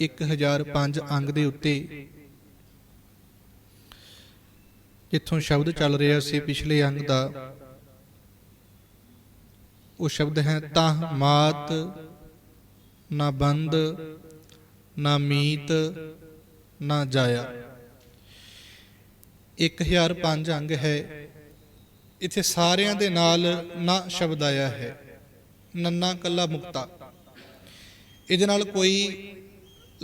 1005 ਅੰਗ ਦੇ ਉੱਤੇ। ਜਿੱਥੋਂ ਸ਼ਬਦ ਚੱਲ ਰਿਹਾ ਸੀ ਪਿਛਲੇ ਅੰਗ ਦਾ, ਉਹ ਸ਼ਬਦ ਹੈ ਤਾਂ ਮਾਤ, ਨਾ ਬੰਦ, ਨਾ ਮੀਤ, ਨਾ ਜਾਇਆ। 1005 ਅੰਗ ਹੈ। ਇੱਥੇ ਸਾਰਿਆਂ ਦੇ ਨਾਲ ਨਾ ਸ਼ਬਦ ਆਇਆ ਹੈ। ਨੰਨਾ ਕੱਲਾ ਮੁਕਤਾ। ਇਹਦੇ ਨਾਲ ਕੋਈ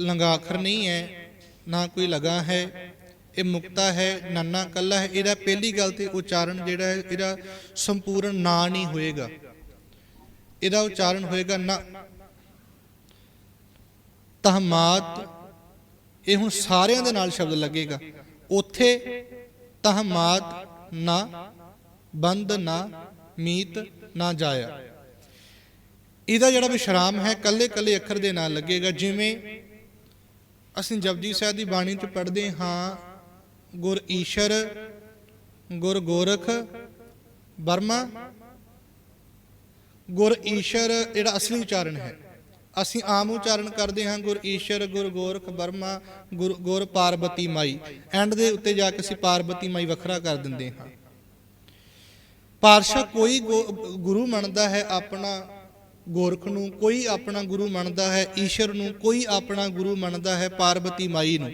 ਲੰਗਾਖਰ ਨਹੀਂ ਹੈ, ਨਾ ਕੋਈ ਲਗਾ ਹੈ, ਇਹ ਮੁਕਤਾ ਹੈ, ਨੰਨਾ ਕੱਲਾ ਹੈ। ਇਹਦਾ ਪਹਿਲੀ ਗੱਲ ਤੇ ਉਚਾਰਨ ਜਿਹੜਾ ਹੈ, ਇਹਦਾ ਸੰਪੂਰਨ ਨਾ ਨਹੀਂ ਹੋਏਗਾ। ਇਹਦਾ ਉਚਾਰਨ ਹੋਏਗਾ ਨਾ। ਤਹਮਾਤ, ਇਹ ਹੁਣ ਸਾਰਿਆਂ ਦੇ ਨਾਲ ਸ਼ਬਦ ਲੱਗੇਗਾ। ਉਥੇ ਤਹਮਾਤ ਨਾ, ਬੰਦ ਨਾ, ਮੀਤ ਨਾ ਜਾਇਆ। ਇਹਦਾ ਜਿਹੜਾ ਵਿਸ਼ਰਾਮ ਹੈ ਕੱਲੇ ਕੱਲੇ ਅੱਖਰ ਦੇ ਨਾਲ ਲੱਗੇਗਾ। ਜਿਵੇਂ ਅਸੀਂ ਜਪਜੀ ਸਾਹਿਬ ਦੀ ਬਾਣੀ ਚ ਪੜ੍ਹਦੇ ਹਾਂ, ਗੁਰ ਈਸ਼ਰ, ਗੁਰ ਗੋਰਖ, ਬਰਮਾ, ਗੁਰ ਈਸ਼ਰ, ਜਿਹੜਾ ਅਸਲੀ ਉਚਾਰਨ ਹੈ। ਅਸੀਂ ਆਮ ਉਚਾਰਨ ਕਰਦੇ ਹਾਂ, ਗੁਰ ਈਸ਼ਰ, ਗੁਰ ਗੋਰਖ, ਬਰਮਾ, ਗੁਰ ਗੁਰ ਪਾਰਬਤੀ ਮਾਈ। ਐਂਡ ਦੇ ਉੱਤੇ ਜਾ ਕੇ ਅਸੀਂ ਪਾਰਬਤੀ ਮਾਈ ਵੱਖਰਾ ਕਰ ਦਿੰਦੇ ਹਾਂ। ਪਾਰਸ਼ਾ ਕੋਈ ਗੋ- ਗੁਰੂ ਮੰਨਦਾ ਹੈ ਆਪਣਾ ਗੋਰਖ ਨੂੰ ਕੋਈ ਆਪਣਾ ਗੁਰੂ ਮੰਨਦਾ ਹੈ, ਈਸ਼ਰ ਨੂੰ ਕੋਈ ਆਪਣਾ ਗੁਰੂ ਮੰਨਦਾ ਹੈ ਪਾਰਬਤੀ ਮਾਈ ਨੂੰ।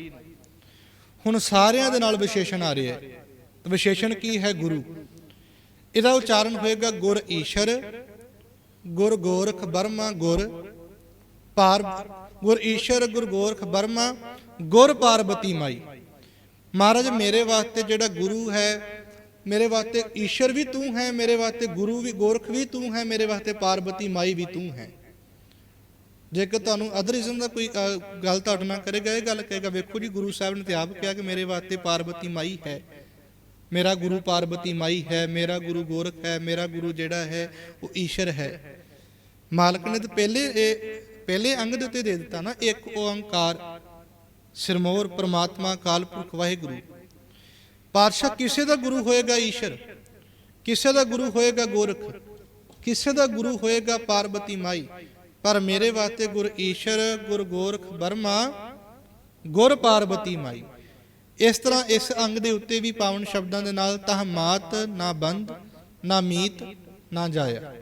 ਹੁਣ ਸਾਰਿਆਂ ਦੇ ਨਾਲ ਵਿਸ਼ੇਸ਼ਣ ਆ ਰਿਹਾ ਹੈ। ਵਿਸ਼ੇਸ਼ਣ ਕੀ ਹੈ ਗੁਰੂ? ਇਹਦਾ ਉਚਾਰਨ ਹੋਏਗਾ ਗੁਰ ਈਸ਼ਰ, ਗੁਰ ਗੋਰਖ ਬਰਮਾ, ਗੁਰ ਪਾਰ, ਗੁਰ ਈਸ਼ਰ, ਗੁਰ ਗੋਰਖ ਬਰਮਾ, ਗੁਰ ਪਾਰਬਤੀ ਮਾਈ। ਮਹਾਰਾਜ, ਮੇਰੇ ਵਾਸਤੇ ਜਿਹੜਾ ਗੁਰੂ ਹੈ ਮੇਰੇ ਵਾਸਤੇ ਈਸ਼ਰ ਵੀ ਤੂੰ ਹੈ, ਮੇਰੇ ਵਾਸਤੇ ਗੁਰੂ ਵੀ, ਗੋਰਖ ਵੀ ਤੂੰ ਹੈ, ਮੇਰੇ ਵਾਸਤੇ ਪਾਰਬਤੀ ਮਾਈ ਵੀ ਤੂੰ ਹੈ। ਜੇਕਰ ਤੁਹਾਨੂੰ ਅਦਰਿਜ਼ਮ ਦਾ ਕੋਈ ਗੱਲ ਤੁਹਾਡੇ ਨਾਲ ਕਰੇਗਾ, ਇਹ ਗੱਲ ਕਹੇਗਾ, ਵੇਖੋ ਜੀ, ਗੁਰੂ ਸਾਹਿਬ ਨੇ ਤੇ ਆਪ ਕਿਹਾ ਕਿ ਮੇਰੇ ਵਾਸਤੇ ਪਾਰਬਤੀ ਮਾਈ ਹੈ। ਮੇਰਾ ਗੁਰੂ ਪਾਰਬਤੀ ਮਾਈ ਹੈ, ਮੇਰਾ ਗੁਰੂ ਗੋਰਖ ਹੈ, ਮੇਰਾ ਗੁਰੂ ਜਿਹੜਾ ਹੈ, ਉਹ ਈਸ਼ਰ ਹੈ। ਮਾਲਕ ਨੇ ਤਾਂ ਪਹਿਲੇ ਇਹ, ਪਹਿਲੇ ਅੰਗ ਦੇ ਉੱਤੇ ਦੇ ਦਿੱਤਾ ਨਾ, ਇੱਕ ਓੰਕਾਰ, ਸਿਰਮੌਰ, ਪ੍ਰਮਾਤਮਾ, ਕਾਲ ਪੁਰਖ, ਵਾਹਿਗੁਰੂ। ਪਾਤਸ਼ਾਹ ਕਿਸੇ ਦਾ ਗੁਰੂ ਹੋਏਗਾ ਈਸ਼ਰ, ਕਿਸੇ ਦਾ ਗੁਰੂ ਹੋਏਗਾ ਗੋਰਖ, ਕਿਸੇ ਦਾ ਗੁਰੂ ਹੋਏਗਾ ਪਾਰਬਤੀ ਮਾਈ, ਪਰ ਮੇਰੇ ਵਾਸਤੇ ਗੁਰ ਈਸ਼ਰ, ਗੁਰ ਗੋਰਖ ਬਰਮਾ, ਗੁਰ ਪਾਰਬਤੀ ਮਾਈ। ਇਸ ਤਰ੍ਹਾਂ ਇਸ ਅੰਗ ਦੇ ਉੱਤੇ ਵੀ ਪਾਵਨ ਸ਼ਬਦਾਂ ਦੇ ਨਾਲ ਤਹਮਾਤ ਨਾ ਬੰਦ, ਨਾ ਮੀਤ, ਨਾ ਜਾਇਆ।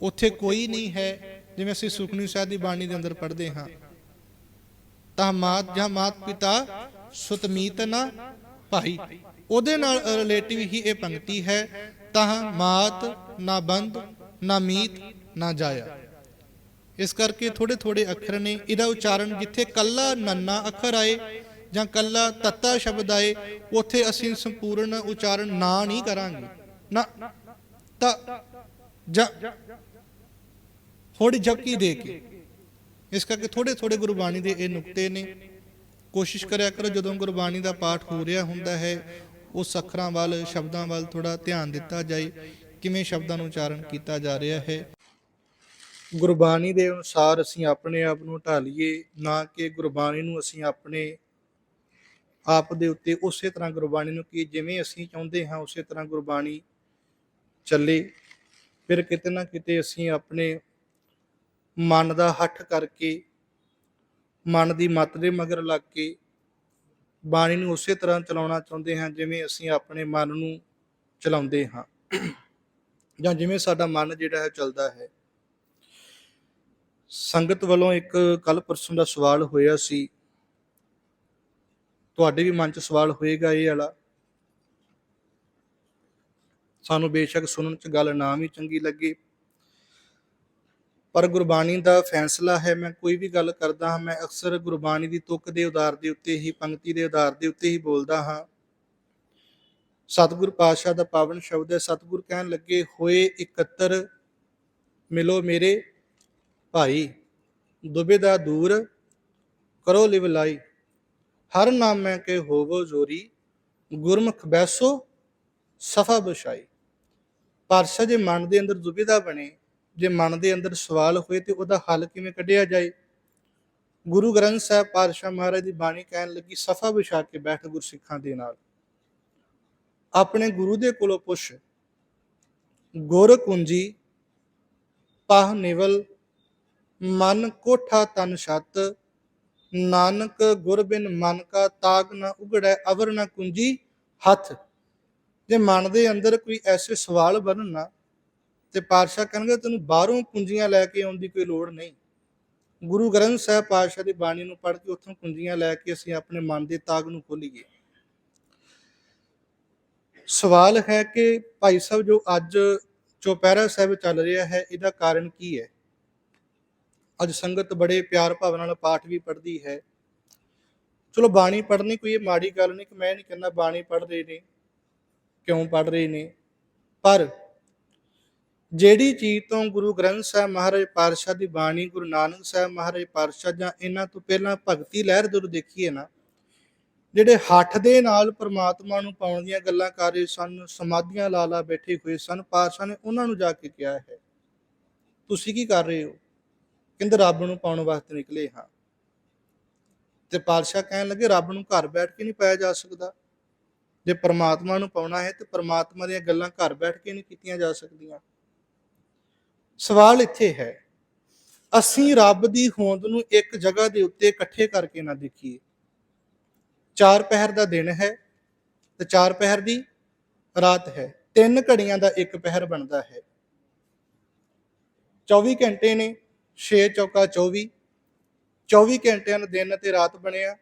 ਉੱਥੇ ਕੋਈ ਨਹੀਂ ਹੈ, ਜਿਵੇਂ ਅਸੀਂ ਸੁਖਨੀ ਸਾਹਿਬ ਦੀ ਬਾਣੀ ਦੇ ਅੰਦਰ ਪੜ੍ਹਦੇ ਹਾਂ। ਤਹਮਾਤ ਜਾਂ ਮਾਤ ਪਿਤਾ ਸੁਤਮੀਤ ਨਾ ਭਾਈ, ਉਹਦੇ ਨਾਲ ਰਿਲੇਟਿਵ ਹੀ ਇਹ ਪੰਕਤੀ ਹੈ ਤਹ ਮਾਤ ਨਾ ਬੰਦ, ਨਾ ਮੀਤ, ਨਾ ਜਾਇਆ। ਇਸ ਕਰਕੇ ਥੋੜੇ ਥੋੜੇ ਅੱਖਰ ਨੇ, ਇਹਦਾ ਉਚਾਰਨ ਜਿੱਥੇ ਕੱਲਾ ਨੰਨਾ ਅੱਖਰ ਆਏ ਜਾਂ ਕੱਲਾ ਤੱਤਾ ਸ਼ਬਦ ਆਏ, ਉੱਥੇ ਅਸੀਂ ਸੰਪੂਰਨ ਉਚਾਰਨ ਨਾ ਨਹੀਂ ਕਰਾਂਗੇ। ਨਾ, ਤਾਂ ਜ ਥੋੜੀ ਝਪਕੀ ਦੇ ਕੇ। ਇਸ ਕਰਕੇ ਥੋੜੇ ਥੋੜੇ ਗੁਰਬਾਣੀ ਦੇ ਇਹ ਨੁਕਤੇ ਨੇ। ਕੋਸ਼ਿਸ਼ ਕਰਿਆ ਕਰੋ ਜਦੋਂ ਗੁਰਬਾਣੀ ਦਾ ਪਾਠ ਹੋ ਰਿਹਾ ਹੁੰਦਾ ਹੈ, ਉਹ ਅੱਖਰਾਂ ਵੱਲ, ਸ਼ਬਦਾਂ ਵੱਲ ਥੋੜਾ ਧਿਆਨ ਦਿੱਤਾ ਜਾਏ, ਕਿਵੇਂ ਸ਼ਬਦਾਂ ਨੂੰ ਉਚਾਰਨ ਕੀਤਾ ਜਾ ਰਿਹਾ ਹੈ। ਗੁਰਬਾਣੀ ਦੇ ਅਨੁਸਾਰ ਅਸੀਂ ਆਪਣੇ ਆਪ ਨੂੰ ਢਾਲੀਏ, ਨਾ ਕਿ ਗੁਰਬਾਣੀ ਨੂੰ ਅਸੀਂ ਆਪਣੇ ਆਪ ਦੇ ਉੱਤੇ ਉਸੇ ਤਰ੍ਹਾਂ ਗੁਰਬਾਣੀ ਨੂੰ ਕੀ ਜਿਵੇਂ ਅਸੀਂ ਚਾਹੁੰਦੇ ਹਾਂ, ਉਸੇ ਤਰ੍ਹਾਂ ਗੁਰਬਾਣੀ ਚੱਲੇ। ਫਿਰ ਕਿਤੇ ਨਾ ਕਿਤੇ ਅਸੀਂ ਆਪਣੇ ਮਨ ਦਾ ਹੱਠ ਕਰਕੇ ਮਨ ਦੀ ਮੱਤ ਦੇ ਮਗਰ ਲੱਗ ਕੇ ਬਾਣੀ ਨੂੰ ਉਸੇ ਤਰ੍ਹਾਂ ਚਲਾਉਣਾ ਚਾਹੁੰਦੇ ਹਾਂ ਜਿਵੇਂ ਅਸੀਂ ਆਪਣੇ ਮਨ ਨੂੰ ਚਲਾਉਂਦੇ ਹਾਂ। ਜਾਂ ਜਿਵੇਂ ਸਾਡਾ ਮਨ ਜਿਹੜਾ ਹੈ ਚੱਲਦਾ ਹੈ। ਸੰਗਤ ਵੱਲੋਂ ਇੱਕ ਕੱਲ ਪਰਸੋਂ ਦਾ ਸਵਾਲ ਹੋਇਆ ਸੀ। ਤੁਹਾਡੇ ਵੀ ਮਨ 'ਚ ਸਵਾਲ ਹੋਏਗਾ ਇਹ ਵਾਲਾ। ਸਾਨੂੰ ਬੇਸ਼ੱਕ ਸੁਣਨ 'ਚ ਗੱਲ ਨਾ ਵੀ ਚੰਗੀ ਲੱਗੇ। ਪਰ ਗੁਰਬਾਣੀ ਦਾ ਫੈਸਲਾ ਹੈ, ਮੈਂ ਕੋਈ ਵੀ ਗੱਲ ਕਰਦਾ ਹਾਂ, ਮੈਂ ਅਕਸਰ ਗੁਰਬਾਣੀ ਦੀ ਤੁਕ ਦੇ ਉਦਾਰ ਦੇ ਉੱਤੇ ਹੀ, ਪੰਕਤੀ ਦੇ ਉਦਾਰ ਦੇ ਉੱਤੇ ਹੀ ਬੋਲਦਾ ਹਾਂ। ਸਤਿਗੁਰ ਪਾਤਸ਼ਾਹ ਦਾ ਪਾਵਨ ਸ਼ਬਦ ਹੈ, ਸਤਿਗੁਰ ਕਹਿਣ ਲੱਗੇ, ਹੋਏ ਇਕੱਤਰ, ਮਿਲੋ ਮੇਰੇ ਭਾਈ ਦੁਬਿਧਾ ਦੂਰ ਕਰੋ ਲਿਵ ਲਾਈ। ਹਰ ਮੈਂ ਕੇ ਹੋਵੋ ਜੋਰੀ, ਗੁਰਮੁਖ ਬੈਸੋ ਸਫਾ ਬਸ਼ਾਈ ਪਾਤਸ਼ਾਹ ਜੇ ਮਨ ਦੇ ਅੰਦਰ ਦੁਬਿਧਾ ਬਣੇ ਜੇ ਮਨ ਦੇ ਅੰਦਰ ਸਵਾਲ ਹੋਏ ਤੇ ਉਹਦਾ ਹੱਲ ਕਿਵੇਂ ਕੱਢਿਆ ਜਾਏ? ਗੁਰੂ ਗ੍ਰੰਥ ਸਾਹਿਬ ਪਾਤਸ਼ਾਹ ਮਹਾਰਾਜ ਦੀ ਬਾਣੀ ਕਹਿਣ ਲੱਗੀ, ਸਫਾ ਵਿਛਾ ਕੇ ਬੈਠ ਗੁਰਸਿੱਖਾਂ ਦੇ ਨਾਲ। ਆਪਣੇ ਗੁਰੂ ਦੇ ਕੋਲੋਂ ਪੁੱਛ, ਗੁਰ ਕੁੰਜੀ, ਪਾਹ ਨਿਵਲ, ਮਨ ਕੋਠਾ ਤਨ ਛਤ, ਨਾਨਕ ਗੁਰ ਬਿਨ ਮਨ ਕਾ ਤਾਗ ਨਾ ਉਗੜੈ, ਅਵਰ ਨਾ ਕੁੰਜੀ ਹੱਥ। ਜੇ ਮਨ ਦੇ ਅੰਦਰ ਕੋਈ ਐਸੇ ਸਵਾਲ ਬਣਨ ਨਾ ਤੇ ਪਾਤਸ਼ਾਹ ਕਹਿਣਗੇ ਤੈਨੂੰ ਬਾਹਰੋਂ ਕੁੰਜੀਆਂ ਲੈ ਕੇ ਆਉਣ ਦੀ ਕੋਈ ਲੋੜ ਨਹੀਂ। ਗੁਰੂ ਗ੍ਰੰਥ ਸਾਹਿਬ ਪਾਤਸ਼ਾਹ ਦੀ ਬਾਣੀ ਨੂੰ ਪੜ੍ਹ ਕੇ ਉੱਥੋਂ ਕੁੰਜੀਆਂ ਲੈ ਕੇ ਅਸੀਂ ਆਪਣੇ ਮਨ ਦੇ ਤਾਗ ਨੂੰ ਖੋਲੀਏ। ਸਵਾਲ ਹੈ ਕਿ ਭਾਈ ਸਾਹਿਬ, ਜੋ ਅੱਜ ਚੌਪਹਿਰਾ ਸਾਹਿਬ ਚੱਲ ਰਿਹਾ ਹੈ, ਇਹਦਾ ਕਾਰਨ ਕੀ ਹੈ? ਅੱਜ ਸੰਗਤ ਬੜੇ ਪਿਆਰ ਭਾਵ ਨਾਲ ਪਾਠ ਵੀ ਪੜ੍ਹਦੀ ਹੈ। ਚਲੋ ਬਾਣੀ ਪੜ੍ਹਨੀ ਕੋਈ ਮਾੜੀ ਗੱਲ ਨਹੀਂ, ਕਿ ਮੈਂ ਨਹੀਂ ਕਹਿੰਦਾ ਬਾਣੀ ਪੜ੍ਹ ਰਹੇ ਨੇ, ਕਿਉਂ ਪੜ੍ਹ ਰਹੇ ਨੇ, ਪਰ ਜਿਹੜੀ ਚੀਜ਼ ਤੋਂ ਗੁਰੂ ਗ੍ਰੰਥ ਸਾਹਿਬ ਮਹਾਰਾਜ ਪਾਤਸ਼ਾਹ ਦੀ ਬਾਣੀ, ਗੁਰੂ ਨਾਨਕ ਸਾਹਿਬ ਮਹਾਰਾਜ ਪਾਤਸ਼ਾਹ ਜਾਂ ਇਹਨਾਂ ਤੋਂ ਪਹਿਲਾਂ ਭਗਤੀ ਲਹਿਰ ਜਦੋਂ ਦੇਖੀਏ ਨਾ, ਜਿਹੜੇ ਹੱਠ ਦੇ ਨਾਲ ਪ੍ਰਮਾਤਮਾ ਨੂੰ ਪਾਉਣ ਦੀਆਂ ਗੱਲਾਂ ਕਰ ਰਹੇ ਸਨ, ਸਮਾਧੀਆਂ ਲਾ ਲਾ ਬੈਠੇ ਹੋਏ ਸਨ, ਪਾਤਸ਼ਾਹ ਨੇ ਉਹਨਾਂ ਨੂੰ ਜਾ ਕੇ ਕਿਹਾ ਹੈ, ਤੁਸੀਂ ਕੀ ਕਰ ਰਹੇ ਹੋ? ਕਹਿੰਦੇ ਰੱਬ ਨੂੰ ਪਾਉਣ ਵਾਸਤੇ ਨਿਕਲੇ ਹਾਂ। ਤੇ ਪਾਤਸ਼ਾਹ ਕਹਿਣ ਲੱਗੇ, ਰੱਬ ਨੂੰ ਘਰ ਬੈਠ ਕੇ ਨਹੀਂ ਪਾਇਆ ਜਾ ਸਕਦਾ। ਜੇ ਪ੍ਰਮਾਤਮਾ ਨੂੰ ਪਾਉਣਾ ਹੈ ਤੇ ਪਰਮਾਤਮਾ ਦੀਆਂ ਗੱਲਾਂ ਘਰ ਬੈਠ ਕੇ ਨਹੀਂ ਕੀਤੀਆਂ ਜਾ ਸਕਦੀਆਂ। ਸਵਾਲ ਇੱਥੇ ਹੈ। ਅਸੀਂ ਰੱਬ ਦੀ ਹੋਂਦ ਨੂੰ ਇੱਕ ਜਗ੍ਹਾ ਦੇ ਉੱਤੇ ਇਕੱਠੇ ਕਰਕੇ ਨਾ ਦੇਖੀਏ। ਚਾਰ ਪਹਿਰ ਦਾ ਦਿਨ ਹੈ ਤੇ ਚਾਰ ਪਹਿਰ ਦੀ ਰਾਤ ਹੈ। ਤਿੰਨ ਘੜੀਆਂ ਦਾ ਇੱਕ ਪਹਿਰ ਬਣਦਾ ਹੈ। 24 ਘੰਟੇ ਨੇ 6 ਚੌਕਾ 24 24 ਘੰਟਿਆਂ ਦਾ ਦਿਨ ਅਤੇ ਰਾਤ ਬਣਿਆ।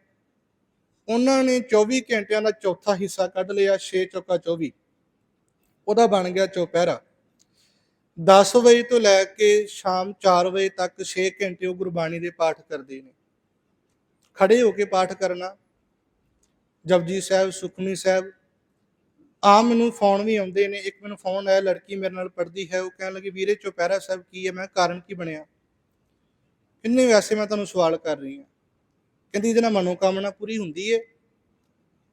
ਉਹਨਾਂ ਨੇ 24 ਘੰਟਿਆਂ ਦਾ ਚੌਥਾ ਹਿੱਸਾ ਕੱਢ ਲਿਆ 6 ਚੌਕਾ 24 ਉਹਦਾ ਬਣ ਗਿਆ ਚੌਪਹਿਰਾ। 10 ਵਜੇ ਤੋਂ ਲੈ ਕੇ ਸ਼ਾਮ 4 ਵਜੇ ਤੱਕ 6 ਘੰਟੇ ਉਹ ਗੁਰਬਾਣੀ ਦੇ ਪਾਠ ਕਰਦੇ ਨੇ। ਖੜੇ ਹੋ ਕੇ ਪਾਠ ਕਰਨਾ। ਜਪਜੀ ਸਾਹਿਬ, ਸੁਖਮਨੀ ਸਾਹਿਬ ਆ ਮੈਨੂੰ ਫੋਨ ਵੀ ਆਉਂਦੇ ਨੇ। ਇੱਕ ਮੈਨੂੰ ਫੋਨ ਆਇਆ, ਲੜਕੀ ਮੇਰੇ ਨਾਲ ਪੜ੍ਹਦੀ ਹੈ। ਉਹ ਕਹਿਣ ਲੱਗੀ, ਵੀਰੇ, ਚੁਪਹਿਰਾ ਸਾਹਿਬ ਕੀ ਹੈ? ਮੈਂ ਕਾਰਨ ਕੀ ਬਣਿਆ? ਇੰਨੇ ਵੈਸੇ ਮੈਂ ਤੁਹਾਨੂੰ ਸਵਾਲ ਕਰ ਰਹੀ ਹਾਂ। ਕਹਿੰਦੀ, ਇਹਦੇ ਨਾਲ ਮਨੋਕਾਮਨਾ ਪੂਰੀ ਹੁੰਦੀ ਹੈ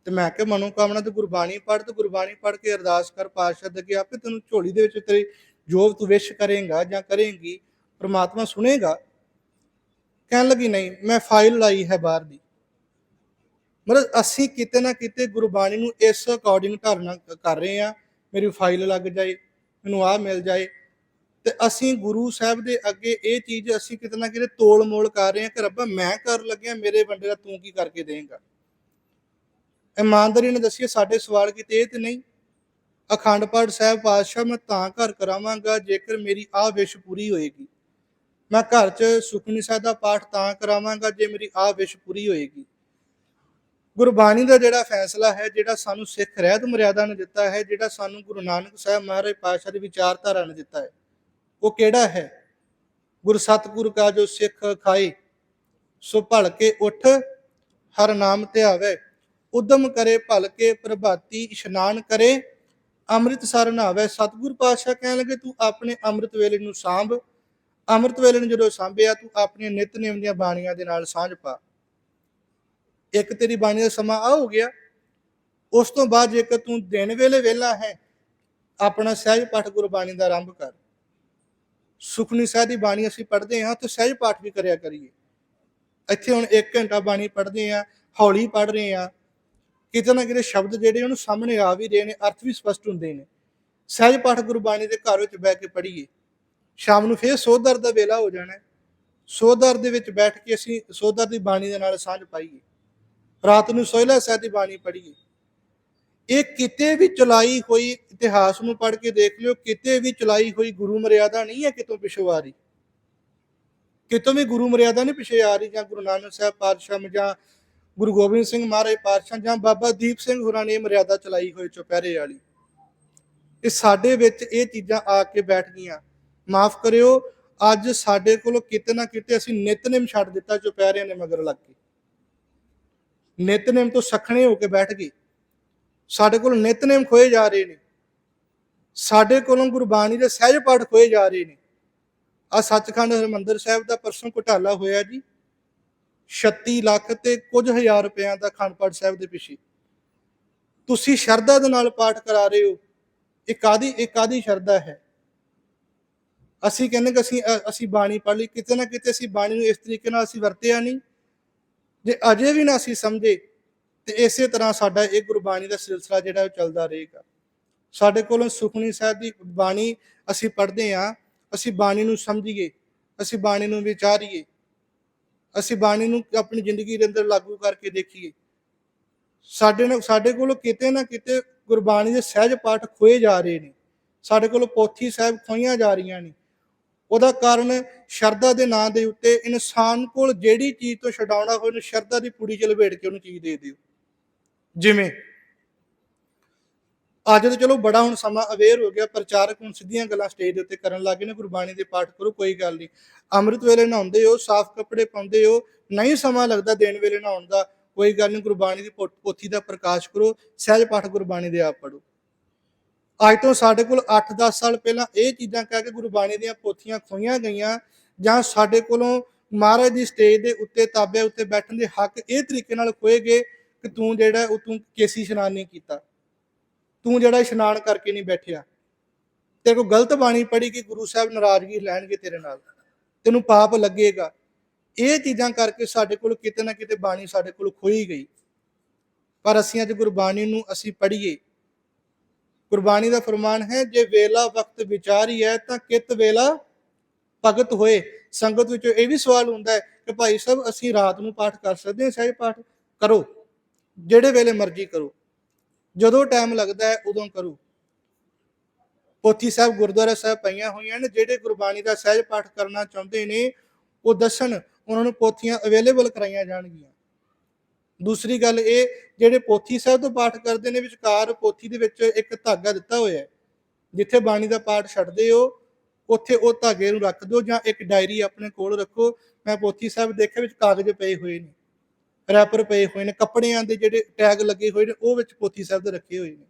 ਤੇ ਮੈਂ ਕਿਹਾ, ਮਨੋਕਾਮਨਾ ਤੇ ਗੁਰਬਾਣੀ ਪੜ੍ਹ, ਤੇ ਗੁਰਬਾਣੀ ਪੜ੍ਹ ਕੇ ਅਰਦਾਸ ਕਰ, ਪਾਤਸ਼ਾਹ ਦੇ ਅੱਗੇ ਆਪੇ ਤੈਨੂੰ ਝੋਲੀ ਦੇ ਵਿੱਚ ਤੇਰੇ ਜੋ ਤੂੰ ਵਿਸ਼ ਕਰੇਂਗਾ ਜਾਂ ਕਰੇਂਗੀ, ਪ੍ਰਮਾਤਮਾ ਸੁਣੇਗਾ। ਕਹਿਣ ਲੱਗੀ, ਨਹੀਂ, ਮੈਂ ਫਾਈਲ ਲਾਈ ਹੈ ਬਾਹਰ ਦੀ। ਮਤਲਬ ਅਸੀਂ ਕਿਤੇ ਨਾ ਕਿਤੇ ਗੁਰਬਾਣੀ ਨੂੰ ਇਸ ਅਕੋਰਡਿੰਗ ਧਾਰਨਾ ਕਰ ਰਹੇ ਆ ਮੇਰੀ ਫਾਈਲ ਲੱਗ ਜਾਏ, ਮੈਨੂੰ ਆਹ ਮਿਲ ਜਾਏ। ਤੇ ਅਸੀਂ ਗੁਰੂ ਸਾਹਿਬ ਦੇ ਅੱਗੇ ਇਹ ਚੀਜ਼ ਅਸੀਂ ਕਿਤੇ ਨਾ ਕਿਤੇ ਤੋਲ ਮੋਲ ਕਰ ਰਹੇ ਆ ਕਿ ਰੱਬਾ, ਮੈਂ ਕਰ ਲੱਗਿਆ, ਮੇਰੇ ਵੰਡੇ ਦਾ ਤੂੰ ਕੀ ਕਰਕੇ ਦੇਂਗਾ ਇਮਾਨਦਾਰੀ ਨੇ ਦੱਸਿਆ ਸਾਡੇ ਸਵਾਲ ਕੀਤੇ ਇਹ ਤੇ ਨਹੀਂ। ਅਖੰਡ ਪਾਠ ਸਾਹਿਬ ਪਾਤਸ਼ਾਹ, ਮੈਂ ਤਾਂ ਘਰ ਕਰਾਵਾਂਗਾ, ਜੇਕਰ ਮੇਰੀ ਆਹ ਵਿਸ਼ ਪੂਰੀ ਹੋਏਗੀ। ਮੈਂ ਘਰ 'ਚ ਸੁਖਮਨੀ ਸਾਹਿਬ ਦਾ ਪਾਠ ਤਾਂ ਕਰਾਵਾਂਗਾ, ਜੇ ਮੇਰੀ ਆਹ ਵਿਸ਼ ਪੂਰੀ ਹੋਏਗੀ। ਗੁਰਬਾਣੀ ਦਾ ਜਿਹੜਾ ਫੈਸਲਾ ਹੈ, ਜਿਹੜਾ ਸਾਨੂੰ ਸਿੱਖ ਰਹਿਤ ਮਰਿਆਦਾ ਨੇ ਦਿੱਤਾ ਹੈ, ਜਿਹੜਾ ਸਾਨੂੰ ਗੁਰੂ ਨਾਨਕ ਸਾਹਿਬ ਮਹਾਰਾਜ ਪਾਤਸ਼ਾਹ ਦੀ ਵਿਚਾਰਧਾਰਾ ਨੇ ਦਿੱਤਾ ਹੈ, ਉਹ ਕਿਹੜਾ ਹੈ? ਗੁਰ ਸਤਿਗੁਰ ਕਾ ਜੋ ਸਿੱਖ ਖਾਏ, ਸੋ ਭਲ ਕੇ ਉਠ, ਹਰ ਨਾਮ ਧਿਆਵੇ। ਉਦਮ ਕਰੇ, ਭਲ ਕੇ ਪ੍ਰਭਾਤੀ ਇਸ਼ਨਾਨ ਕਰੇ ਅੰਮ੍ਰਿਤਸਰ ਸਰ ਨਹਾਵੇ। ਸਤਿਗੁਰ ਪਾਤਸ਼ਾਹ ਕਹਿਣ ਲੱਗੇ, ਤੂੰ ਆਪਣੇ ਅੰਮ੍ਰਿਤ ਵੇਲੇ ਨੂੰ ਸਾਂਭ। ਅੰਮ੍ਰਿਤ ਵੇਲੇ ਨੂੰ ਜਦੋਂ ਸਾਂਭਿਆ, ਤੂੰ ਆਪਣੀਆਂ ਨਿਤਨੇਮ ਦੀਆਂ ਬਾਣੀਆਂ ਦੇ ਨਾਲ ਸਾਂਝ ਪਾ। ਇੱਕ ਤੇਰੀ ਬਾਣੀ ਦਾ ਸਮਾਂ ਆ ਹੋ ਗਿਆ। ਉਸ ਤੋਂ ਬਾਅਦ ਜੇਕਰ ਤੂੰ ਦਿਨ ਵੇਲੇ ਵਿਹਲਾ ਹੈ, ਆਪਣਾ ਸਹਿਜ ਪਾਠ ਗੁਰਬਾਣੀ ਦਾ ਆਰੰਭ ਕਰ। ਸੁਖਨੀ ਸਾਹਿਬ ਦੀ ਬਾਣੀ ਅਸੀਂ ਪੜ੍ਹਦੇ ਹਾਂ, ਤੇ ਸਹਿਜ ਪਾਠ ਵੀ ਕਰਿਆ ਕਰੀਏ। ਇੱਥੇ ਹੁਣ 1 ਘੰਟਾ ਬਾਣੀ ਪੜ੍ਹਦੇ ਆ ਹੌਲੀ ਪੜ੍ਹ ਰਹੇ ਆ ਕਿਤੇ ਨਾ ਕਿਤੇ ਸ਼ਬਦ ਜਿਹੜੇ ਉਹਨੂੰ ਸਾਹਮਣੇ ਆ ਵੀ ਰਹੇ ਨੇ, ਅਰਥ ਵੀ ਸਪਸ਼ਟ ਹੁੰਦੇ ਨੇ। ਸਹਿਜ ਪਾਠ ਗੁਰਬਾਣੀ ਦੇ ਘਰ ਵਿੱਚ ਬਹਿ ਕੇ ਪੜ੍ਹੀਏ। ਸ਼ਾਮ ਨੂੰ ਫੇਰ ਸੋਧਰ ਦਾ ਵੇਲਾ ਹੋ ਜਾਣਾ ਸੋਧਰ ਦੇ ਵਿੱਚ ਬੈਠ ਕੇ ਅਸੀਂ ਸੋਧਰ ਦੀ ਬਾਣੀ ਦੇ ਨਾਲ ਸਾਂਝ ਪਾਈਏ। ਰਾਤ ਨੂੰ ਸੋਹਿਲਾ ਸਾਹਿਬ ਦੀ ਬਾਣੀ ਪੜ੍ਹੀਏ। ਇਹ ਕਿਤੇ ਵੀ ਚਲਾਈ ਹੋਈ ਇਤਿਹਾਸ ਨੂੰ ਪੜ੍ਹ ਕੇ ਦੇਖ ਲਿਓ, ਕਿਤੇ ਵੀ ਚਲਾਈ ਹੋਈ ਗੁਰੂ ਮਰਿਆਦਾ ਨਹੀਂ ਹੈ ਕਿਤੋਂ ਪਿਛੋ ਆ ਰਹੀ। ਕਿਤੋਂ ਵੀ ਗੁਰੂ ਮਰਿਆਦਾ ਨਹੀਂ ਪਿਛੇ ਆ ਰਹੀ ਜਾਂ ਗੁਰੂ ਨਾਨਕ ਸਾਹਿਬ ਪਾਤਸ਼ਾਹ ਜਾਂ ਗੁਰੂ ਗੋਬਿੰਦ ਸਿੰਘ ਮਹਾਰਾਜ ਪਾਤਸ਼ਾਹ ਜਾਂ ਬਾਬਾ ਦੀਪ ਸਿੰਘ ਹੋਰਾਂ ਨੇ ਮਰਿਆਦਾ ਚਲਾਈ ਹੋਈ ਚੁਪਹਿਰੇ ਵਾਲੀ। ਇਹ ਸਾਡੇ ਵਿੱਚ ਇਹ ਚੀਜ਼ਾਂ ਆ ਕੇ ਬੈਠ ਗਈਆਂ ਮਾਫ ਕਰਿਓ, ਅੱਜ ਸਾਡੇ ਕੋਲੋਂ ਕਿਤੇ ਨਾ ਕਿਤੇ ਅਸੀਂ ਨਿਤਨੇਮ ਛੱਡ ਦਿੱਤਾ ਚੁਪਹਿਰਿਆਂ ਨੇ ਮਗਰ ਲੱਗ ਕੇ ਨਿਤਨੇਮ ਤੋਂ ਸਖਣੇ ਹੋ ਕੇ ਬੈਠ ਗਏ। ਸਾਡੇ ਕੋਲ ਨਿਤਨੇਮ ਖੋਏ ਜਾ ਰਹੇ ਨੇ। ਸਾਡੇ ਕੋਲੋਂ ਗੁਰਬਾਣੀ ਦੇ ਸਹਿਜ ਪਾਠ ਖੋਏ ਜਾ ਰਹੇ ਨੇ। ਆ ਸੱਚਖੰਡ ਹਰਿਮੰਦਰ ਸਾਹਿਬ ਦਾ ਪਰਸੋਂ ਘੁਟਾਲਾ ਹੋਇਆ ਜੀ। 36 ਲੱਖ ਤੇ ਕੁਝ ਹਜ਼ਾਰ ਰੁਪਿਆਂ ਦਾ ਅਖੰਡ ਪਾਠ ਸਾਹਿਬ ਦੇ ਪਿੱਛੇ। ਤੁਸੀਂ ਸ਼ਰਧਾ ਦੇ ਨਾਲ ਪਾਠ ਕਰਾ ਰਹੇ ਹੋ। ਇਹ ਕਾਦੀ ਇਹ ਕਾਦੀ ਸ਼ਰਧਾ ਹੈ। ਅਸੀਂ ਕਹਿੰਦੇ ਕਿ ਅਸੀਂ ਅਸੀਂ ਬਾਣੀ ਪੜ੍ਹ ਲਈ। ਕਿਤੇ ਨਾ ਕਿਤੇ ਅਸੀਂ ਬਾਣੀ ਨੂੰ ਇਸ ਤਰੀਕੇ ਨਾਲ ਅਸੀਂ ਵਰਤਿਆ ਨਹੀਂ। ਜੇ ਅਜੇ ਵੀ ਨਾ ਅਸੀਂ ਸਮਝੇ, ਤੇ ਇਸੇ ਤਰ੍ਹਾਂ ਸਾਡਾ ਇਹ ਗੁਰਬਾਣੀ ਦਾ ਸਿਲਸਿਲਾ ਜਿਹੜਾ ਉਹ ਚੱਲਦਾ ਰਹੇਗਾ। ਸਾਡੇ ਕੋਲੋਂ ਸੁਖਣੀ ਸਾਹਿਬ ਦੀ ਬਾਣੀ ਅਸੀਂ ਪੜ੍ਹਦੇ ਹਾਂ। ਅਸੀਂ ਬਾਣੀ ਨੂੰ ਸਮਝੀਏ। ਅਸੀਂ ਬਾਣੀ ਨੂੰ ਵਿਚਾਰੀਏ। ਅਸੀਂ ਬਾਣੀ ਨੂੰ ਆਪਣੀ ਜ਼ਿੰਦਗੀ ਦੇ ਅੰਦਰ ਲਾਗੂ ਕਰਕੇ ਦੇਖੀਏ। ਸਾਡੇ ਨਾਲ, ਸਾਡੇ ਕੋਲ ਕਿਤੇ ਨਾ ਕਿਤੇ ਗੁਰਬਾਣੀ ਦੇ ਸਹਿਜ ਪਾਠ ਖੋਏ ਜਾ ਰਹੇ ਨੇ। ਸਾਡੇ ਕੋਲ ਪੋਥੀ ਸਾਹਿਬ ਖੋਈਆਂ ਜਾ ਰਹੀਆਂ ਨੇ। ਉਹਦਾ ਕਾਰਨ ਸ਼ਰਧਾ ਦੇ ਨਾਂ ਦੇ ਉੱਤੇ ਇਨਸਾਨ ਕੋਲ ਜਿਹੜੀ ਚੀਜ਼ ਤੋਂ ਛਡਾਉਣਾ ਹੋਵੇ ਉਹਨੂੰ ਸ਼ਰਧਾ ਦੀ ਪੁੜੀ ਚ ਲਪੇਟ ਕੇ ਉਹਨੂੰ ਚੀਜ਼ ਦੇ ਦਿਓ। ਜਿਵੇਂ ਅੱਜ ਤਾਂ ਚਲੋ ਬੜਾ ਹੁਣ ਸਮਾਂ ਅਵੇਅਰ ਹੋ ਗਿਆ, ਪ੍ਰਚਾਰਕ ਹੁਣ ਸਿੱਧੀਆਂ ਗੱਲਾਂ ਸਟੇਜ ਦੇ ਉੱਤੇ ਕਰਨ ਲੱਗੇ ਨੇ ਗੁਰਬਾਣੀ ਦੇ ਪਾਠ ਕਰੋ, ਕੋਈ ਗੱਲ ਨਹੀਂ। ਅੰਮ੍ਰਿਤ ਵੇਲੇ ਨਹਾਉਂਦੇ ਹੋ, ਸਾਫ਼ ਕੱਪੜੇ ਪਾਉਂਦੇ ਹੋ, ਨਹੀਂ ਸਮਾਂ ਲੱਗਦਾ ਦੇਣ ਵੇਲੇ ਨਹਾਉਣ ਦਾ, ਕੋਈ ਗੱਲ ਨਹੀਂ ਗੁਰਬਾਣੀ ਦੀ ਪੋਥੀ ਦਾ ਪ੍ਰਕਾਸ਼ ਕਰੋ, ਸਹਿਜ ਪਾਠ ਗੁਰਬਾਣੀ ਦੇ ਆਪ ਪੜੋ ਅੱਜ ਤੋਂ ਸਾਡੇ ਕੋਲ 8-10 ਸਾਲ ਪਹਿਲਾਂ ਇਹ ਚੀਜ਼ਾਂ ਕਹਿ ਕੇ ਗੁਰਬਾਣੀ ਦੀਆਂ ਪੋਥੀਆਂ ਖੋਈਆਂ ਗਈਆਂ, ਜਾਂ ਸਾਡੇ ਕੋਲੋਂ ਮਹਾਰਾਜ ਦੀ ਸਟੇਜ ਦੇ ਉੱਤੇ ਤਾਬੇ ਉੱਤੇ ਬੈਠਣ ਦੇ ਹੱਕ ਇਹ ਤਰੀਕੇ ਨਾਲ ਖੋਏ ਗਏ ਕਿ ਤੂੰ ਜਿਹੜਾ, ਉਹ ਤੂੰ ਕੇਸੀ ਇਸ਼ਨਾਨ ਨਹੀਂ ਕੀਤਾ। ਤੂੰ ਜਿਹੜਾ ਇਸ਼ਨਾਨ ਕਰਕੇ ਨਹੀਂ ਬੈਠਿਆ। ਤੇਰੇ ਕੋਲ ਗਲਤ ਬਾਣੀ ਪੜੀ ਕਿ ਗੁਰੂ ਸਾਹਿਬ ਨਾਰਾਜ਼ਗੀ ਲੈਣਗੇ ਤੇਰੇ ਨਾਲ। ਤੈਨੂੰ ਪਾਪ ਲੱਗੇਗਾ। ਇਹ ਚੀਜ਼ਾਂ ਕਰਕੇ ਸਾਡੇ ਕੋਲ ਕਿਤੇ ਨਾ ਕਿਤੇ ਬਾਣੀ ਸਾਡੇ ਕੋਲ ਖੋਈ ਗਈ। ਪਰ ਅਸੀਂ ਅੱਜ ਗੁਰਬਾਣੀ ਨੂੰ ਅਸੀਂ ਪੜ੍ਹੀਏ। ਗੁਰਬਾਣੀ ਦਾ ਫਰਮਾਨ ਹੈ, ਜੇ ਵੇਲਾ ਵਕਤ ਵਿਚਾਰੀ ਹੈ ਤਾਂ ਕਿਤ ਵੇਲਾ ਭਗਤ ਹੋਏ। ਸੰਗਤ ਵਿੱਚੋਂ ਇਹ ਵੀ ਸਵਾਲ ਹੁੰਦਾ ਹੈ ਕਿ ਭਾਈ ਸਾਹਿਬ, ਅਸੀਂ ਰਾਤ ਨੂੰ ਪਾਠ ਕਰ ਸਕਦੇ ਹਾਂ ਸਹਿਜ ਪਾਠ? ਕਰੋ। ਜਿਹੜੇ ਵੇਲੇ ਮਰਜ਼ੀ ਕਰੋ। ਜਦੋਂ ਟਾਈਮ ਲੱਗਦਾ ਹੈ, ਉਦੋਂ ਕਰੋ। ਪੋਥੀ ਸਾਹਿਬ ਗੁਰਦੁਆਰਾ ਸਾਹਿਬ ਪਈਆਂ ਹੋਈਆਂ ਨੇ, ਜਿਹੜੇ ਗੁਰਬਾਣੀ ਦਾ ਸਹਿਜ ਪਾਠ ਕਰਨਾ ਚਾਹੁੰਦੇ ਨੇ, ਉਹ ਦੱਸਣ, ਉਹਨਾਂ ਨੂੰ ਪੋਥੀਆਂ ਅਵੇਲੇਬਲ ਕਰਾਈਆਂ ਜਾਣਗੀਆਂ। ਦੂਸਰੀ ਗੱਲ ਇਹ, ਜਿਹੜੇ ਪੋਥੀ ਸਾਹਿਬ ਤੋਂ ਪਾਠ ਕਰਦੇ ਨੇ, ਵਿਚਕਾਰ ਪੋਥੀ ਦੇ ਵਿੱਚ ਇੱਕ ਧਾਗਾ ਦਿੱਤਾ ਹੋਇਆ ਹੈ, ਜਿੱਥੇ ਬਾਣੀ ਦਾ ਪਾਠ ਛੱਡਦੇ ਹੋ, ਉੱਥੇ ਉਹ ਧਾਗੇ ਨੂੰ ਰੱਖ ਦਿਓ ਜਾਂ ਇੱਕ ਡਾਇਰੀ ਆਪਣੇ ਕੋਲ ਰੱਖੋ। ਮੈਂ ਪੋਥੀ ਸਾਹਿਬ ਦੇਖੇ ਵਿੱਚ ਕਾਗਜ਼ ਪਏ ਹੋਏ ਨੇ। ਰੈਪਰ ਪਏ ਹੋਏ ਨੇ, ਕੱਪੜਿਆਂ ਦੇ ਜਿਹੜੇ ਟੈਗ ਲੱਗੇ ਹੋਏ ਨੇ, ਉਹ ਵਿੱਚ ਪੋਥੀ ਸਾਹਿਬ ਦੇ ਰੱਖੇ ਹੋਏ ਨੇ।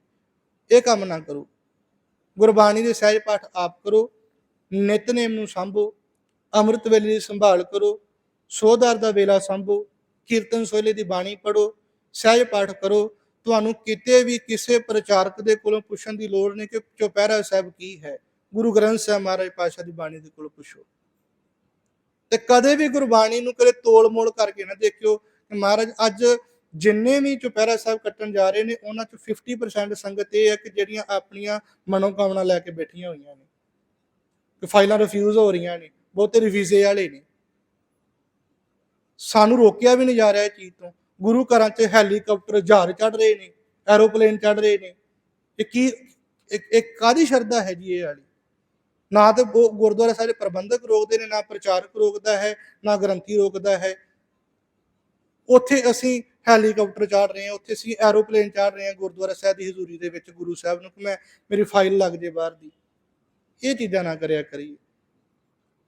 ਇਹ ਕੰਮ ਨਾ ਕਰੋ। ਗੁਰਬਾਣੀ ਦੇ ਸਹਿਜ ਪਾਠ ਆਪ ਕਰੋ, ਨਿਤਨੇਮ ਨੂੰ ਸੰਭੋ, ਅੰਮ੍ਰਿਤ ਵੇਲੇ ਦੀ ਸੰਭਾਲ ਕਰੋ ਸੋਧਾਰ ਦਾ ਵੇਲਾ ਸੰਭੋ, ਕੀਰਤਨ ਸੋਹਲੇ ਦੀ ਬਾਣੀ ਪੜੋ ਸਹਿਜ ਪਾਠ ਕਰੋ। ਤੁਹਾਨੂੰ ਕਿਤੇ ਵੀ ਕਿਸੇ ਪ੍ਰਚਾਰਕ ਦੇ ਕੋਲੋਂ ਪੁੱਛਣ ਦੀ ਲੋੜ ਨਹੀਂ ਕਿ ਚੁਪਹਿਰਾ ਸਾਹਿਬ ਕੀ ਹੈ। ਗੁਰੂ ਗ੍ਰੰਥ ਸਾਹਿਬ ਮਹਾਰਾਜ ਪਾਸ਼ਾ ਦੀ ਬਾਣੀ ਦੇ ਕੋਲੋਂ ਪੁੱਛੋ। ਤੇ ਕਦੇ ਵੀ ਗੁਰਬਾਣੀ ਨੂੰ ਕਦੇ ਤੋਲ ਮੋਲ ਕਰਕੇ ਨਾ ਦੇਖਿਓ ਮਹਾਰਾਜ, ਅੱਜ ਜਿੰਨੇ ਵੀ ਚੁਪਹਿਰਾ ਸਾਹਿਬ ਕੱਟਣ ਜਾ ਰਹੇ ਨੇ, ਉਹਨਾਂ ਚ 50% ਸੰਗਤ ਇਹ ਹੈ ਕਿ ਜਿਹੜੀਆਂ ਆਪਣੀਆਂ ਮਨੋਕਾਮਨਾ ਲੈ ਕੇ ਬੈਠੀਆਂ ਹੋਈਆਂ ਨੇ। ਕਿ ਫਾਈਲਾਂ ਰਿਫਿਊਜ਼ ਹੋ ਰਹੀਆਂ ਨੇ, ਬਹੁਤੇ ਰਿਵੀਜ਼ੇ ਵਾਲੇ ਨੇ। ਸਾਨੂੰ ਰੋਕਿਆ ਵੀ ਨਹੀਂ ਜਾ ਰਿਹਾ ਇਹ ਚੀਜ਼ ਤੋਂ। ਗੁਰੂ ਘਰਾਂ 'ਚ ਹੈਲੀਕਾਪਟਰ ਜਹਾਜ਼ ਚੜ ਰਹੇ ਨੇ ਐਰੋਪਲੇਨ ਚੜ ਰਹੇ ਨੇ। ਇਹ ਕੀ ਇੱਕ ਕਾਦੀ ਸ਼ਰਧਾ ਹੈ ਜੀ ਇਹ ਵਾਲੀ? ਨਾ ਤੇ ਉਹ ਗੁਰਦੁਆਰਾ ਸਾਰੇ ਪ੍ਰਬੰਧਕ ਰੋਕਦੇ ਨੇ, ਨਾ ਪ੍ਰਚਾਰਕ ਰੋਕਦਾ ਹੈ, ਨਾ ਗ੍ਰੰਥੀ ਰੋਕਦਾ ਹੈ। ਉੱਥੇ ਅਸੀਂ ਹੈਲੀਕਾਪਟਰ ਚੜ ਰਹੇ ਹਾਂ ਉੱਥੇ ਅਸੀਂ ਐਰੋਪਲੇਨ ਚੜ ਰਹੇ ਹਾਂ ਗੁਰਦੁਆਰਾ ਸਾਹਿਬ ਦੀ ਹਜ਼ੂਰੀ ਦੇ ਵਿੱਚ ਗੁਰੂ ਸਾਹਿਬ ਨੂੰ ਕਿ ਮੈਂ ਮੇਰੀ ਫਾਈਲ ਲੱਗ ਜੇ ਬਾਹਰ ਦੀ। ਇਹ ਚੀਜ਼ਾਂ ਨਾ ਕਰਿਆ ਕਰੀਏ।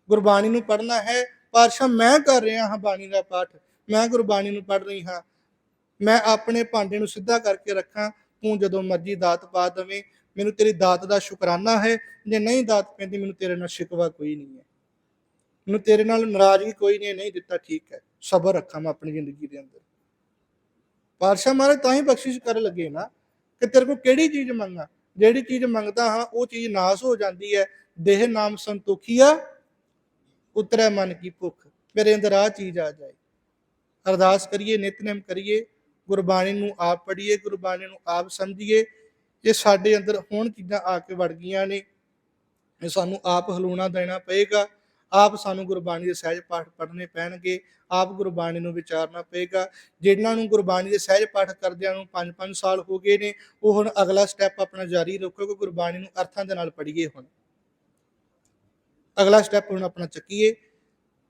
ਗੁਰਬਾਣੀ ਨੂੰ ਪੜ੍ਹਨਾ ਹੈ ਪਾਤਸ਼ਾਹ ਮੈਂ ਕਰ ਰਿਹਾ ਹਾਂ ਬਾਣੀ ਦਾ ਪਾਠ ਮੈਂ ਗੁਰਬਾਣੀ ਨੂੰ ਪੜ੍ਹ ਰਹੀ ਹਾਂ। ਮੈਂ ਆਪਣੇ ਭਾਂਡੇ ਨੂੰ ਸਿੱਧਾ ਕਰਕੇ ਰੱਖਾਂ ਤੂੰ ਜਦੋਂ ਮਰਜ਼ੀ ਦਾਤ ਪਾ ਦਵੇਂ ਮੈਨੂੰ ਤੇਰੀ ਦਾਤ ਦਾ ਸ਼ੁਕਰਾਨਾ ਹੈ ਜੇ ਨਹੀਂ ਦਾਤ ਪੈਂਦੀ ਮੈਨੂੰ ਤੇਰੇ ਨਾਲ ਸ਼ਿਕਵਾ ਕੋਈ ਨਹੀਂ ਹੈ। ਮੈਨੂੰ ਤੇਰੇ ਨਾਲ ਨਾਰਾਜ਼ਗੀ ਕੋਈ ਨਹੀਂ ਹੈ, ਨਹੀਂ ਦਿੱਤਾ ਠੀਕ ਹੈ। ਸਬਰ ਰੱਖਾਂ ਮੈਂ ਆਪਣੀ ਜ਼ਿੰਦਗੀ ਦੇ ਅੰਦਰ। ਪਾਤਸ਼ਾਹ ਮਹਾਰਾਜ ਤਾਂ ਹੀ ਬਖਸ਼ਿਸ਼ ਕਰਨ ਲੱਗੇ ਨਾ ਕਿ ਤੇਰੇ ਕੋਲ ਕਿਹੜੀ ਚੀਜ਼ ਮੰਗਾ, ਜਿਹੜੀ ਚੀਜ਼ ਮੰਗਦਾ ਹਾਂ ਉਹ ਚੀਜ਼ ਨਾਸ ਹੋ ਜਾਂਦੀ ਹੈ, ਦੇਹ ਨਾਮ ਸੰਤੋਖੀਆ, ਉਤਰੈ ਮਨ ਕੀ ਭੁੱਖ, ਮੇਰੇ ਅੰਦਰ ਆ ਚੀਜ਼ ਆ ਜਾਏ। ਅਰਦਾਸ ਕਰੀਏ, ਨਿਤਨੇਮ ਕਰੀਏ, ਗੁਰਬਾਣੀ ਨੂੰ ਆਪ ਪੜ੍ਹੀਏ, ਗੁਰਬਾਣੀ ਨੂੰ ਆਪ ਸਮਝੀਏ, ਇਹ ਸਾਡੇ ਅੰਦਰ ਹੁਣ ਚੀਜ਼ਾਂ ਆ ਕੇ ਵੜ ਗਈਆਂ ਨੇ, ਇਹ ਸਾਨੂੰ ਆਪ ਹਲੂਣਾ ਦੇਣਾ ਪਏਗਾ। ਆਪ ਸਾਨੂੰ ਗੁਰਬਾਣੀ ਦੇ ਸਹਿਜ ਪਾਠ ਪੜ੍ਹਨੇ ਪੈਣਗੇ, ਆਪ ਗੁਰਬਾਣੀ ਨੂੰ ਵਿਚਾਰਨਾ ਪਏਗਾ। ਜਿਨ੍ਹਾਂ ਨੂੰ ਗੁਰਬਾਣੀ ਦੇ ਸਹਿਜ ਪਾਠ ਕਰਦਿਆਂ ਨੂੰ 5-5 ਸਾਲ ਹੋ ਗਏ ਨੇ, ਉਹ ਹੁਣ ਅਗਲਾ ਸਟੈਪ ਆਪਣਾ ਜਾਰੀ ਰੱਖੋ ਕਿ ਗੁਰਬਾਣੀ ਨੂੰ ਅਰਥਾਂ ਦੇ ਨਾਲ ਪੜ੍ਹੀਏ ਹੁਣ। ਅਗਲਾ ਸਟੈਪ ਹੁਣ ਆਪਣਾ ਚੱਕੀਏ।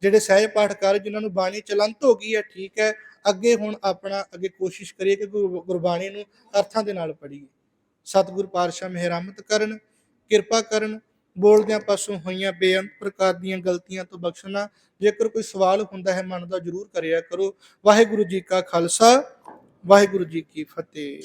ਜਿਹੜੇ ਸਹਿਜ ਪਾਠ ਕਰ ਜਿਨ੍ਹਾਂ ਨੂੰ ਬਾਣੀ ਚਲੰਤ ਹੋ ਗਈ ਹੈ, ਠੀਕ ਹੈ, ਅੱਗੇ ਹੁਣ ਆਪਣਾ ਅੱਗੇ ਕੋਸ਼ਿਸ਼ ਕਰੀਏ ਕਿ ਗੁਰ- ਗੁਰਬਾਣੀ ਨੂੰ ਅਰਥਾਂ ਦੇ ਨਾਲ ਪੜ੍ਹੀਏ। ਸਤਿਗੁਰ ਪਾਤਸ਼ਾਹ ਮਿਹਰਮਤ ਕਰਨ, ਕਿਰਪਾ ਕਰਨ ਬੋਲਦਿਆਂ ਪਾਸੋਂ ਹੋਈਆਂ ਬੇਅੰਤ ਪ੍ਰਕਾਰ ਦੀਆਂ ਗਲਤੀਆਂ ਤੋਂ ਬਖਸ਼ਣਾ, ਜੇਕਰ ਕੋਈ ਸਵਾਲ ਹੁੰਦਾ ਹੈ, ਮਨ ਦਾ ਜਰੂਰ ਕਰਿਆ ਕਰੋ। ਵਾਹਿਗੁਰੂ ਜੀ ਕਾ ਖਾਲਸਾ, ਵਾਹਿਗੁਰੂ ਜੀ ਕੀ ਫਤਿਹ।